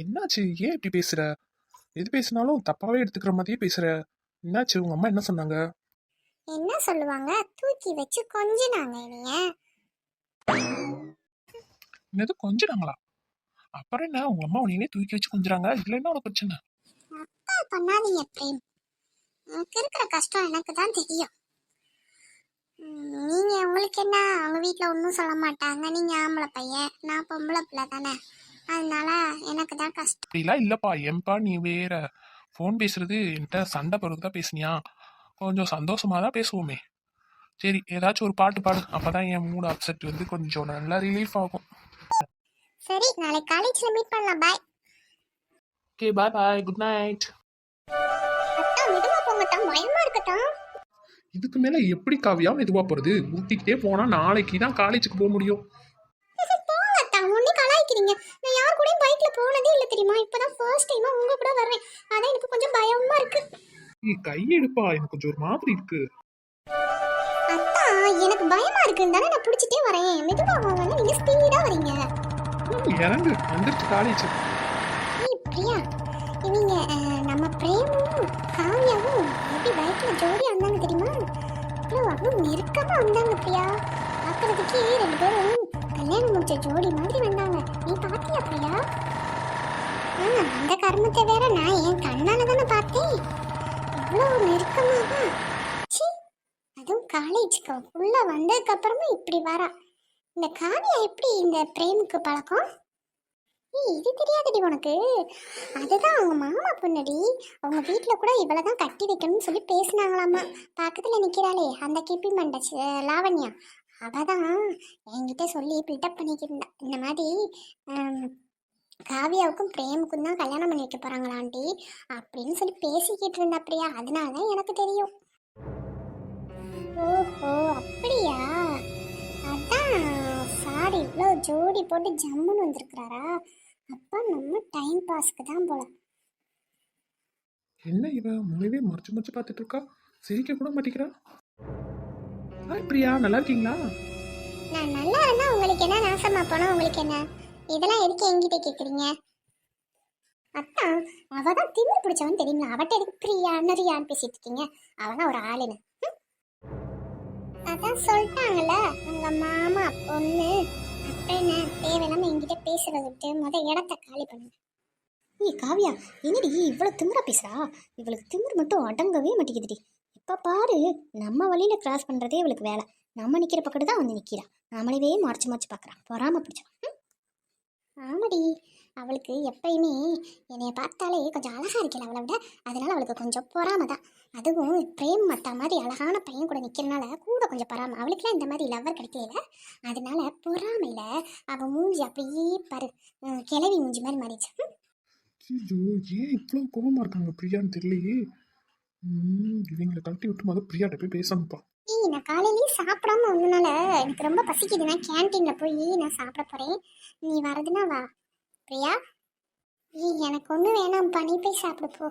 என்னாச்சு? ஏன் இப்படி பேசுற? எது பேசினாலும் தப்பாவே எடுத்துக்கிற மாதிரியே பேசுற. என்னாச்சு? உங்க அம்மா என்ன சொன்னாங்க? என்ன சொல்லுவாங்க? தூக்கி வச்சு கொஞ்சினாங்க என்னைய என்னது? கொஞ்சினாங்களா? அப்புறம் என்ன? உங்க அம்மா உன்னையே தூக்கி வச்சு கொஞ்சிறாங்க. இதுல என்ன உனக்கு பிரச்சனை? அப்பா பண்ணாதீங்க பிரேம். எனக்கு இருக்கிற கஷ்டம் எனக்கு தான் தெரியும். நீங்க உங்களுக்கு என்ன? அவங்க வீட்ல ஒன்றும் சொல்ல மாட்டாங்க. நீங்க ஆம்பளை பையன். நான் பொம்பளை பிள்ளை தானே. அதனால எனக்கு தான் கஷ்டம். அப்படிலாம் இல்லப்பா. ஏன்பா நீ வேற ஃபோன் பேசுறது என்கிட்ட சண்டை பிறகு தான் பேசுனியா? கொஞ்சம் சந்தோஷமா தான் பேசுவோமே. சரி ஏதாச்சும் ஒரு பாட்டு பாடு. அப்பதான் என் மூட் அப்செட் வந்து கொஞ்சம் நல்லா ரிலீஃப் ஆகும். சரி நாளைக்கு காலேஜ்ல மீட் பண்ணலாம். Bye okay bye bye good night அத்தா மெதுவா பயமா இதுக்கு மேல எப்படி காவியா மெதுவா போறது? ஊட்டிக்கிட்டே போனா நாளைக்கு தான் காலேஜுக்கு போக முடியும். போங்க அத்தா ஒன்னே கலாய்க்கிறீங்க. பைக்ல போனதே இல்லை தெரியுமா? இப்பதான் ஃபர்ஸ்ட் டைமா உங்க கூட வர்றேன். அதான் எனக்கு கொஞ்சம் பயமா இருக்கு. நீ எனக்கு கொஞ்சம் ஒரு மாதிரி இருக்கு. அத்தா எனக்கு பயமா இருக்குன்னு தானே நான் பிடிச்சிட்டே வரேன். மெதுவா வாங்க நீங்க ஸ்பீடா வரீங்க. இறங்கு. வந்துருச்சு காலேஜ் ஏய் பிரியா. அஹ், நம்ம பிரேமும் காவியாவும் எப்படி பைக்ல ஜோடியா வந்தாங்க தெரியுமா? அவ்வளோ நெருக்கமா வந்தாங்க பிரியா. பார்க்கறதுக்கே ரெண்டு பேரும் கல்யாணம் முடிச்ச ஜோடி மாதிரி வந்தாங்க. நீ பாத்தியா பிரியா? அந்த கர்மத்தை வேற நான் என் கண்ணால தானே பார்த்தேன்? இவ்வளோ நெருக்கமாக. ச்சீ அதுவும் காலேஜுக்கு உள்ளே வந்ததுக்கு அப்புறமா இப்படி வரா. இந்த காவியா எப்படி இந்த பிரேமுக்கு பழக்கம்? ஏய், இது தெரியாதடி உனக்கு. அதுதான் அவங்க மாமா பொண்ணடி. அவங்க வீட்டில் கூட இவளை தான் கட்டி வைக்கணும்னு சொல்லி பேசினாங்களாமா. பக்கத்தில் நிற்கிறாளே அந்த கிப்பி மண்ட லாவண்யா. அவள் தான் என்கிட்ட சொல்லி பில்டப் பண்ணிக்கிட்டு இருந்தா. இந்த மாதிரி காவியாவுக்கும் பிரேமுக்கும் தான் கல்யாணம் பண்ணி வைக்க போகிறாங்களா ஆண்டி? அப்படின்னு சொல்லி பேசிக்கிட்டு இருந்தா பிரியா. அதனால தான் எனக்கு தெரியும். ஓஹோ அப்படியா? அதான் சார் இவ்வளோ ஜோடி போட்டு ஜம்முன்னு வந்திருக்கிறாரா? அப்போ நம்ம டைம் பாஸ்க்கு தான் போல என்ன இவ? முனைவே மறைச்சு மறைச்சு பார்த்துட்டு இருக்கா? சிரிக்க கூட மாட்டேங்கிறா. ஹாய் பிரியா நல்லா இருக்கீங்களா? நான் நல்லா இருந்தா உங்களுக்கு என்ன நாசமா போனா உங்களுக்கு என்ன? இதெல்லாம் எதுக்கு என்கிட்ட கேக்குறீங்க? அத்தான் அவ தான் திமிர் பிடிச்சவன் தெரியுங்களா அவட்ட எதுக்கு பிரியா நிறையான்னு பேசிட்டு இருக்கீங்க? அவதான் ஒரு ஆளுன்னு. ம்? அதான் சொல்லிட்டாங்கல்ல உங்க மாமா பொண்ணு அப்புறம் தேவையில்லாம என்கிட்ட பேசுறத விட்டு முத இடத்த காலி பண்ணுங்க. நீ காவியா என்னடி இவ்வளோ திமிரா பேசுறா? இவளுக்கு திமிர் மட்டும் அடங்கவே மாட்டேங்குதுடி. இப்போ பாரு நம்ம வழியில கிராஸ் பண்ணுறதே இவளுக்கு வேலை. நம்ம நிற்கிற பக்கத்து தான் வந்து நிக்கிறா. நம்மளவே மறைச்சு மறைச்சு பார்க்குறான் பொறாம பிடிச்சான் ஆமாடி. அவளுக்கு எப்பயுமே என்னைய பார்த்தாலே கொஞ்சம் அழகா இருக்கல அவளை விட. அதனால அவளுக்கு கொஞ்சம் பொறாம தான். அதுவும் பிரேம் மத்தா மாதிரி அழகான பையன் கூட நிற்கிறனால கூட கொஞ்சம் பொறாம. அவளுக்குலாம் இந்த மாதிரி லவ்வர் கிடைக்கல. அதனால பொறாமையில அவள் மூஞ்சி அப்படியே பரு. கிளவி மூஞ்சி மாதிரி மாறிச்சு ஐயோ ஏன் இவ்வளோ கோபமாக இருக்காங்க பிரியான்னு தெரியலையே. ம், இவங்களை கழட்டி விட்டு முதல்ல பிரியாட்ட போய் பேசணும்ப்பா ஏய் நான் காலையிலேயே சாப்பிடாம வந்தனால எனக்கு ரொம்ப பசிக்குது. நான் கேன்டீன்ல போய் நான் சாப்பிட போறேன். நீ வரதுன்னா வா. பிரியா? ஏய் எனக்கு ஒன்றும் வேணாம்ப்பா. நீ போய் சாப்பிடு போ.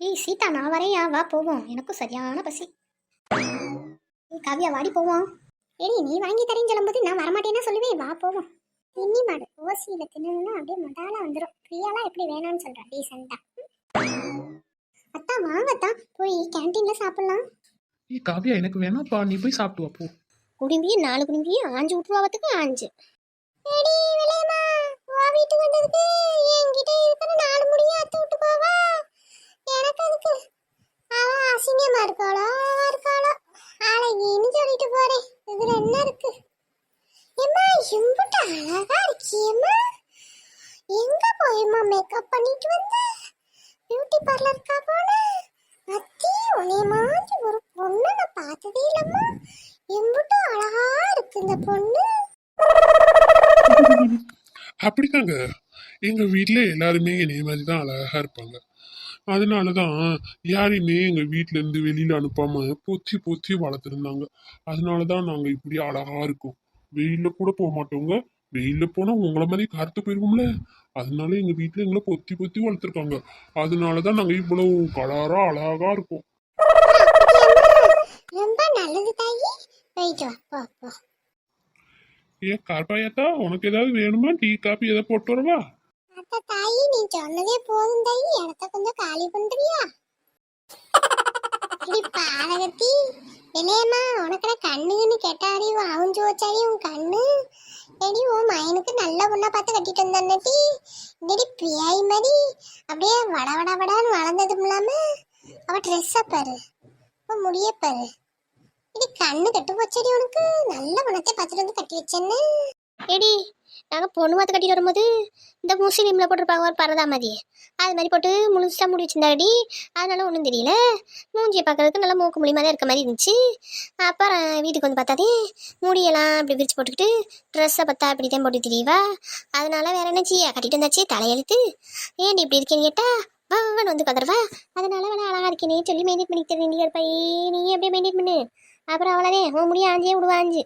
ஏய் சீதா நான் வரையா வா போவோம். எனக்கும் சரியான பசி. ஏய் காவியா வாடி போவோம். ஏடி நீ வாங்கி தரேன்னு சொல்லும்போது நான் வரமாட்டேன்னா சொல்லுவேன். வா போவோம். தின்னி மாடு ஓசியில தின்னணும்னா அப்படியே மடால வந்துடும் பிரியாலாம் எப்படி வேணாம்னு சொல்றா? டீசெண்டா அத்தா வாங்கத்தான் போய் கேன்டீன்ல சாப்பிடலாம். ஏய் காவியா எனக்கு வேணாம்ப்பா. நீ போய் சாப்பிட்டு வா போ குடும்பியே நாலு குடும்பியே ஆஞ்சு விட்டுருவாவத்துக்கு ஆஞ்சு. எடி விலையம்மா வா வீட்டுக்கு வந்ததுக்கு என்கிட்ட இருக்கிற நாலு முடிய அத்து விட்டு போவா எனக்கு அதுக்கு அவ அசிங்கமா இருக்காளோ? இருக்காளோ? அழகின்னு சொல்லிட்டு போறேன். இதுல என்ன இருக்கு? எம்மா எம்புட்டு அழகா இருக்கியம்மா எங்க போயம்மா மேக்கப் பண்ணிட்டு வந்த? பியூட்டி பார்லருக்கா போன அத்தி உன்னைய மாதிரி ஒரு பொண்ணை நான் பார்த்ததே இல்லம்மா எம்புட்டு அழகா இருக்கு இந்த பொண்ணு. அப்படிதாங்க எங்க வீட்ல எல்லாருமே என்னைய மாதிரி தான் அழகா இருப்பாங்க. அதனால தான் யாரையுமே எங்க வீட்ல இருந்து வெளியில அனுப்பாம பொத்தி பொத்தி வளர்த்துருந்தாங்க. அதனால தான் நாங்க இப்படி அழகா இருக்கோம். வெயில்ல கூட போக மாட்டோங்க. வெயில்ல போனா உங்களை மாதிரி கருத்து போயிருவோம்ல அதனால எங்க வீட்ல எங்களை பொத்தி பொத்தி வளர்த்துருக்காங்க. அதனால தான் நாங்க இவ்வளவு கலரா அழகா இருக்கோம். ரொம்ப நல்லது தாயி. போயிட்டு வா போ போ. ஏ கார்பாயத்தா உனக்கு ஏதாவது வேணுமா? டீ காபி எதாவது போட்டு வரவா? அத்தை தாயி நீ சொன்னதே போதும் தாயி. இடத்த கொஞ்சம் காலி பண்றியா? இப்படி பாதகத்தி இல்லையம்மா உனக்கட கண்ணுன்னு கெட்ட அறிவு? அவுஞ்சு உன் கண்ணு. ஏடி உன் மயனுக்கு நல்ல பொண்ணா பார்த்து கட்டிட்டு வந்தானடி இந்தடி பிரியாய் மாதிரி அப்படியே வட வட வடான்னு வளர்ந்ததும் இல்லாம அவ ட்ரெஸ்ஸை பாரு. அவ முடிய பாரு. இடி கண்ணு கெட்டு போச்சடி உனக்கு. நல்ல பணத்தை பார்த்துட்டு வந்து கட்டி வச்சேன்னு. ஏடி நாங்கள் பொண்ணு மாற்ற கட்டிட்டு வரும்போது இந்த முஸ்லீமில் போட்டிருப்பாங்க ஒரு பரதா மாதிரி. அது மாதிரி போட்டு முழுசா முடி வச்சிருந்தாடி. அதனால ஒன்றும் தெரியல. மூஞ்சியை பார்க்கறதுக்கு நல்லா மூக்கு மூலியமாக தான் இருக்க மாதிரி இருந்துச்சு. அப்புறம் வீட்டுக்கு வந்து பார்த்தாதே முடியெல்லாம் இப்படி விரிச்சு போட்டுக்கிட்டு ட்ரெஸ்ஸை பார்த்தா அப்படி தான் போட்டு தெரியவா. அதனால வேற என்ன செய்ய? கட்டிட்டு வந்தாச்சு தலையெழுத்து. ஏன்டி இப்படி இருக்கேன்னு கேட்டா வான்னு வந்து பார்த்துருவா அதனால வேணா அழகா இருக்கேனே சொல்லி மெயின்டைன் பண்ணி தர வேண்டிய நீ அப்படியே மெயின்டைன் பண்ணு. அப்புறம் அவ்வளோதே உன் முடிய ஆஞ்சியே விடுவாஞ்சு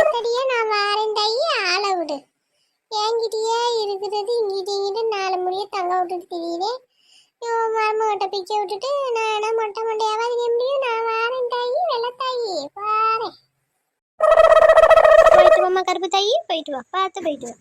அத்தடியே நான் வாரேன் தாயி ஆளை விடு. என்கிட்டயே இருக்கிறது இங்கிட்ட நாலு முடிய தங்க விட்டுட்டு தெரியுதே. இவன் மருமகிட்ட பிச்சை விட்டுட்டு நான் என்ன மொட்டை மண்டையாவா இருக்க முடியும்? நான் வாரேன் தாயி வெள்ள தாயி வாரேன். போயிட்டு வாம்மா கருப்பு தாயி போயிட்டு வா பார்த்து போயிட்டு வா.